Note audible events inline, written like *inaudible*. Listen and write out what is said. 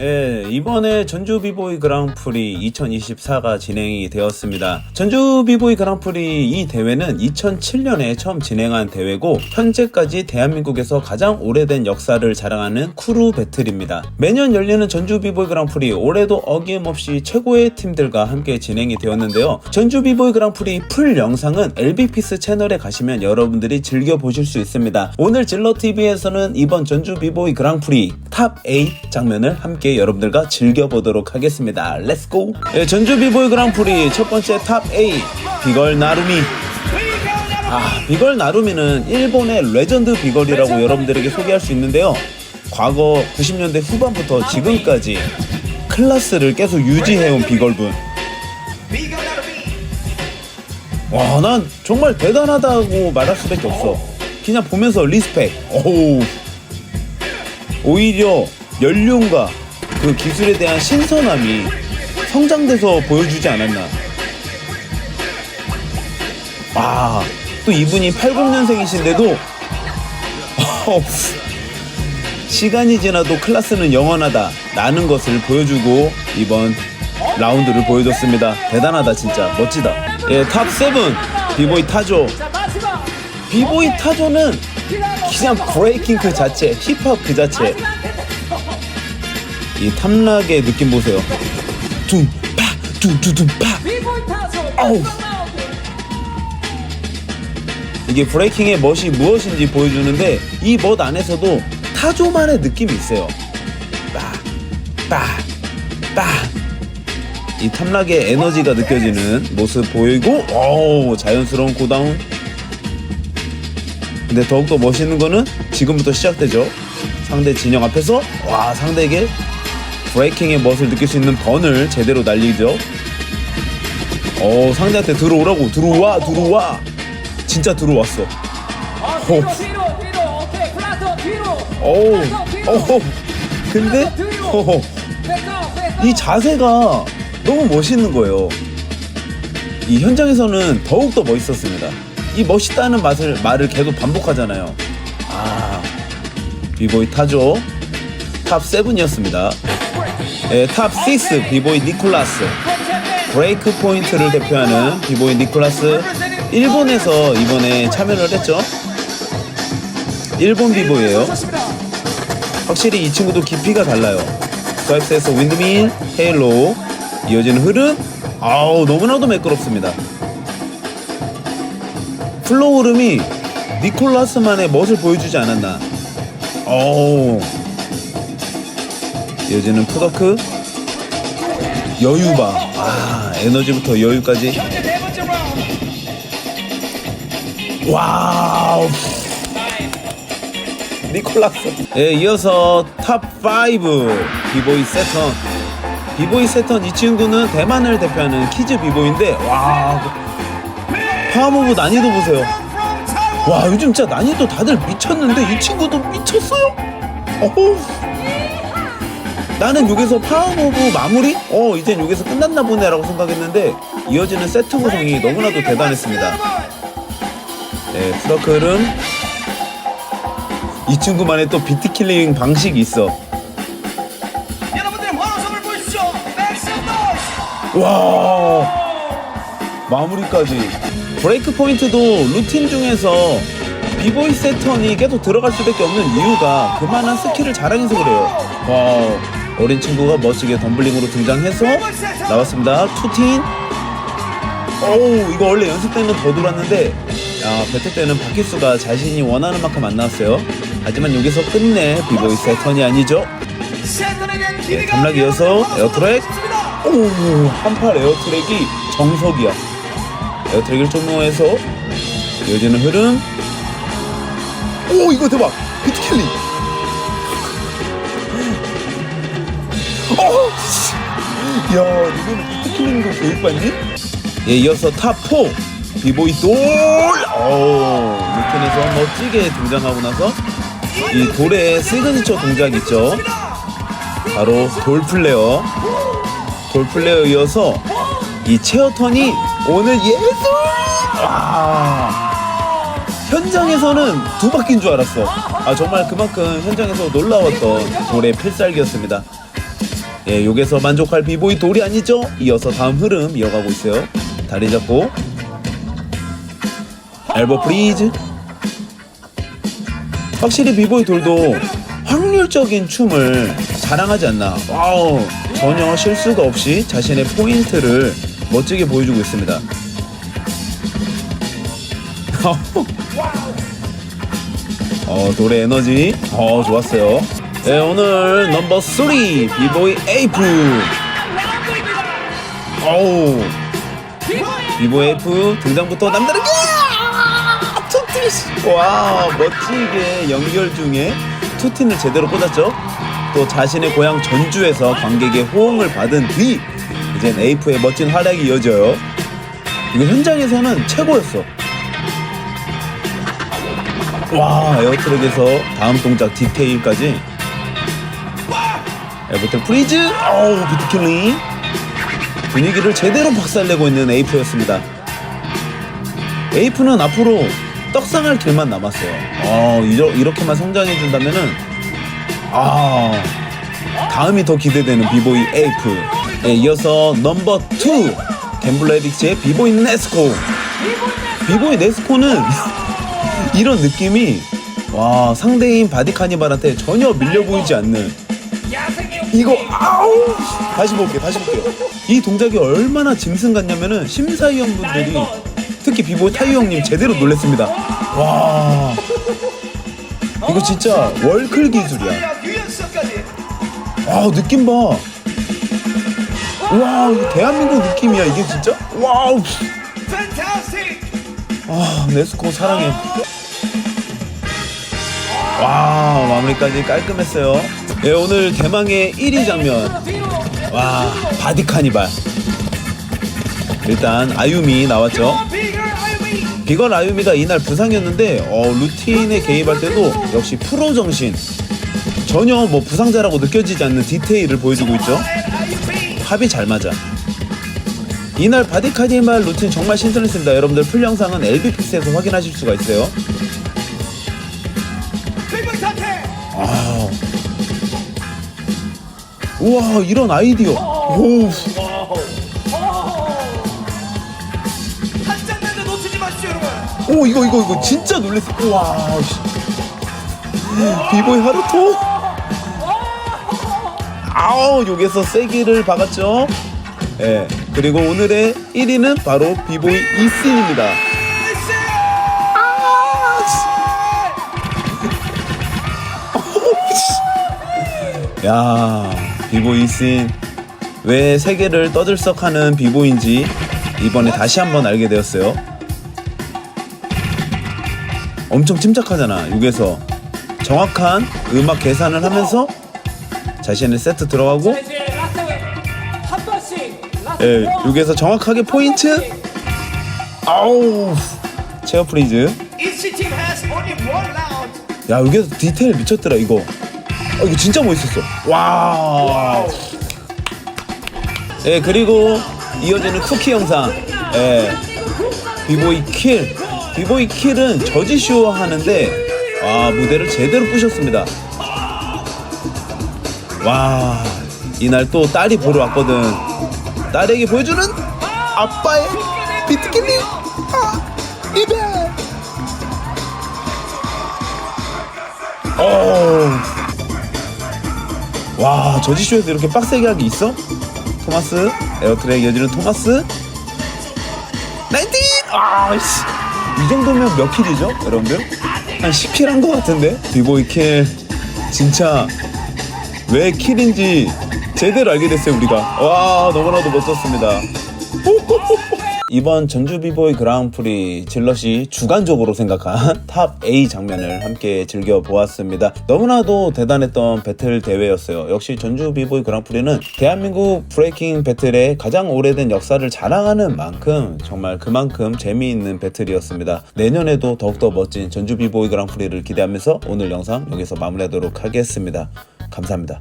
예, 이번에 전주 비보이 그랑프리 2024가 진행이 되었습니다. 전주 비보이 그랑프리 이 대회는 2007년에 처음 진행한 대회고 현재까지 대한민국에서 가장 오래된 역사를 자랑하는 크루 배틀입니다. 매년 열리는 전주 비보이 그랑프리 올해도 어김없이 최고의 팀들과 함께 진행이 되었는데요. 전주 비보이 그랑프리 풀 영상은 LB피스 채널에 가시면 여러분들이 즐겨 보실 수 있습니다. 오늘 질러TV에서는 이번 전주 비보이 그랑프리 탑 8 장면을 함께 여러분들과 즐겨보도록 하겠습니다. 렛츠고! 예, 전주 비보이 그랑프리 첫 번째 탑8 비걸 나루미 아, 비걸 나루미는 일본의 레전드 비걸이라고 여러분들에게 소개할 수 있는데요. 과거 90년대 후반부터 지금까지 클래스를 계속 유지해온 비걸분. 와, 난 정말 대단하다고 말할 수밖에 없어. 그냥 보면서 리스펙. 오우. 오히려 연륜과 그 기술에 대한 신선함이 성장돼서 보여주지 않았나. 아, 또 이분이 80년생이신데도 *laughs* 시간이 지나도 클래스는 영원하다 라는 것을 보여주고 이번 라운드를 보여줬습니다. 대단하다 진짜 멋지다. 예, 탑7 비보이 타조. 비보이 타조는 그냥 브레이킹 그 자체, 힙합 그 자체. 이 탐락의 느낌 보세요. 둠파, 둠두둠파. 아우. 이게 브레이킹의 멋이 무엇인지 보여주는데 이 멋 안에서도 타조만의 느낌이 있어요. 빠, 빠, 빠. 이 탐락의 에너지가 느껴지는 모습 보이고, 오, 자연스러운 고다운. 근데 더욱더 멋있는 거는 지금부터 시작되죠. 상대 진영 앞에서, 와, 상대에게 브레이킹의 멋을 느낄 수 있는 번을 제대로 날리죠. 어, 상대한테 들어오라고, 들어와, 들어와. 진짜 들어왔어. 어, 뒤로 뒤로 뒤로 오케이 플라토 뒤로 어우, 플라토 뒤로 어우. 근데, 백업 이 자세가 너무 멋있는 거예요. 이 현장에서는 더욱더 멋있었습니다. 이 멋있다는 맛을, 말을 계속 반복하잖아요. 아, 비보이 타조. 탑 7이었습니다. 예, 탑 6, 비보이 니콜라스. 브레이크 포인트를 대표하는 비보이 니콜라스. 일본에서 이번에 참여를 했죠. 일본 비보이예요. 확실히 이 친구도 깊이가 달라요. 스와이프에서 윈드밀, 헤일로 이어지는 흐름 아우 너무나도 매끄럽습니다. 플로우 흐름이 니콜라스만의 멋을 보여주지 않았나. 어우 이어지는 푸더크. 여유바. 아 에너지부터 여유까지. 와우. 니콜라스. 예, 이어서 탑5 비보이 세턴. 비보이 세턴. 이 친구는 대만을 대표하는 키즈 비보이인데 와. 파워무브 난이도 보세요. 와 요즘 진짜 난이도 다들 미쳤는데 이 친구도 미쳤어요? 어후 나는 여기서 파워무브 마무리? 어 이젠 여기서 끝났나 보네 라고 생각했는데 이어지는 세트 구성이 너무나도 대단했습니다. 네, 흐름 이 친구만의 또 비트킬링 방식이 있어. 여러분들의 환호성을 맥스 노이즈 와 마무리까지. 브레이크 포인트도 루틴 중에서 비보이 세턴이 계속 들어갈 수밖에 없는 이유가 그만한 스킬을 자랑해서 그래요. 와 어린 친구가 멋지게 덤블링으로 등장해서 나왔습니다. 투틴. 어우 이거 원래 연습 때는 더 돌았는데 아 배틀 때는 바퀴수가 자신이 원하는 만큼 안 나왔어요. 하지만 여기서 끝내 비보이 세턴이 아니죠. 예, 탐락 이어서 에어트랙. 오 한팔 에어트랙이 정석이야. 에어트랙을 종료해서 이어지는 흐름. 오 이거 대박. 비트킬링 야 이건 비트킬링도 교육받니? 예 이어서 탑4 비보이 돌! 오, 루틴에서 멋지게 등장하고 나서 이 돌의 시그니처 동작 있죠. 바로 돌 플레어. 돌 플레어 이어서 이 체어 턴이 오늘 예술! 와 현장에서는 두 바퀴인 줄 알았어. 아 정말 그만큼 현장에서 놀라웠던 돌의 필살기였습니다 예, 여기서 만족할 비보이 돌이 아니죠? 이어서 다음 흐름 이어가고 있어요. 다리 잡고 엘보 프리즈. 확실히 비보이 돌도 확률적인 춤을 자랑하지 않나. 와우, 전혀 실수가 없이 자신의 포인트를 멋지게 보여주고 있습니다. *laughs* 어, 돌의 에너지. 어, 좋았어요. 네, 오늘 넘버 3 비보이 에이프. 어우, 비보이 에이프 등장부터 남다르게 투티. 와, 멋지게 연결 중에 투틴을 제대로 꽂았죠. 또 자신의 고향 전주에서 관객의 호응을 받은 뒤 이젠 에이프의 멋진 활약이 이어져요. 이거 현장에서는 최고였어. 와 에어트랙에서 다음 동작 디테일까지 에버텍 프리즈? 어우 비트킬링 분위기를 제대로 박살내고 있는 에이프였습니다. 에이프는 앞으로 떡상할 길만 남았어요. 어, 이렇게만 성장해준다면은 아 다음이 더 기대되는 비보이 에이프 예, 이어서 넘버 2 갬블레딕스의 비보이 네스코. 비보이 네스코는 *laughs* 이런 느낌이 와 상대인 바디 카니발한테 전혀 밀려 보이지 않는 이거 아우! 다시 볼게요 다시 볼게요. 이 동작이 얼마나 짐승 같냐면은 심사위원분들이 특히 비보 타이어 형님 제대로 놀랬습니다. 와. 이거 진짜 월클 기술이야. 와 느낌 봐와 이거 대한민국 느낌이야 이게 진짜? 와우. 아 네스코 사랑해. 와 마무리까지 깔끔했어요 예, 오늘 대망의 1위 장면. 와 바디 카니발. 일단 아유미 나왔죠? 비건 아유미가 이날 부상이었는데 어, 루틴에 개입할 때도 역시 프로 정신. 전혀 뭐 부상자라고 느껴지지 않는 디테일을 보여주고 있죠? 합이 잘 맞아. 이날 바디 카니발 루틴 정말 신선했습니다. 여러분들 풀 영상은 LB픽스에서 확인하실 수가 있어요 우와 이런 아이디어 오한 장면도 놓치지 마십시오 여러분 오 이거 이거 이거 진짜 놀랬어. 와. 씨. 비보이 하루토. 아우 여기서 세기를 박았죠. 예. 그리고 오늘의 1위는 바로 비보이 이슨입니다. 야 비보이 이슨 왜 세계를 떠들썩하는 비보인지 이번에 다시 한번 알게 되었어요. 엄청 침착하잖아 6에서 정확한 음악 계산을 하면서 자신의 세트 들어가고 예, 원. 6에서 정확하게 포인트 아우 체어 프리즈 야 여기서 디테일 미쳤더라 이거 아, 이거 진짜 멋있었어. 와 예, 그리고 이어지는 쿠키 영상. 예, 비보이 킬. 비보이 킬은 저지쇼 하는데 와 무대를 제대로 부셨습니다. 와 이날 또 딸이 보러 왔거든. 딸에게 보여주는 아빠의 비트킬링 아, 이베 어. 와 저지쇼에서 이렇게 빡세게 하기 있어? 토마스? 에어트랙 이어지는 토마스? 나이틴! 아씨. 이 정도면 몇 킬이죠 여러분들? 한 10킬 한 것 같은데? 비보이 킬. 진짜 왜 킬인지 제대로 알게 됐어요 우리가. 와 너무나도 멋졌습니다 이번 전주 비보이 그랑프리 질럿이 주관적으로 생각한 *laughs* 탑 A 장면을 함께 즐겨보았습니다. 너무나도 대단했던 배틀 대회였어요. 역시 전주 비보이 그랑프리는 대한민국 브레이킹 배틀의 가장 오래된 역사를 자랑하는 만큼 정말 그만큼 재미있는 배틀이었습니다. 내년에도 더욱더 멋진 전주 비보이 그랑프리를 기대하면서 오늘 영상 여기서 마무리하도록 하겠습니다. 감사합니다.